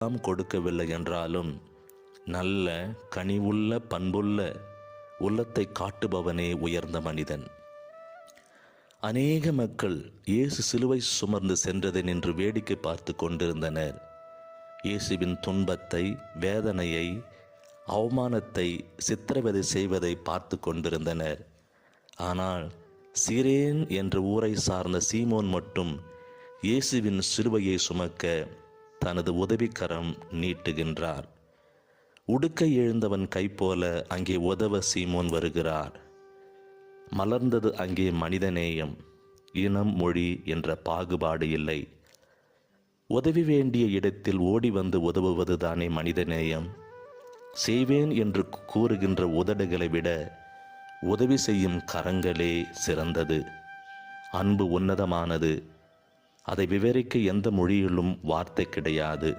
எல்லாம் கொடுக்கவில்லை என்றாலும் நல்ல கனிவுள்ள பண்புள்ள உள்ளத்தை காட்டுபவனே உயர்ந்த மனிதன். அநேக மக்கள் இயேசு சிலுவை சுமர்ந்து சென்றதை நின்று வேடிக்கை பார்த்து கொண்டிருந்தனர். இயேசுவின் துன்பத்தை வேதனையை அவமானத்தை சித்திரவதை செய்வதை பார்த்து கொண்டிருந்தனர். ஆனால் சிரேன் என்ற ஊரை சார்ந்த சீமோன் மட்டும் இயேசுவின் சிலுவையை சுமக்க தனது உதவிக்கரம் நீட்டுகின்றார். உடுக்கை எழுந்தவன் கை போல அங்கே உதவ சீமோன் வருகிறார். மலர்ந்தது அங்கே மனிதநேயம் இனம் மொழி என்ற பாகுபாடு இல்லை. உதவி வேண்டிய இடத்தில் ஓடி வந்து உதவுவது தானே மனிதநேயம். செய்வேன் என்று கூறுகின்ற உதடுகளை விட உதவி செய்யும் கரங்களே சிறந்தது. அன்பு உன்னதமானது. அதை விவரிக்க எந்த மொழியிலும் வார்த்தை கிடையாது.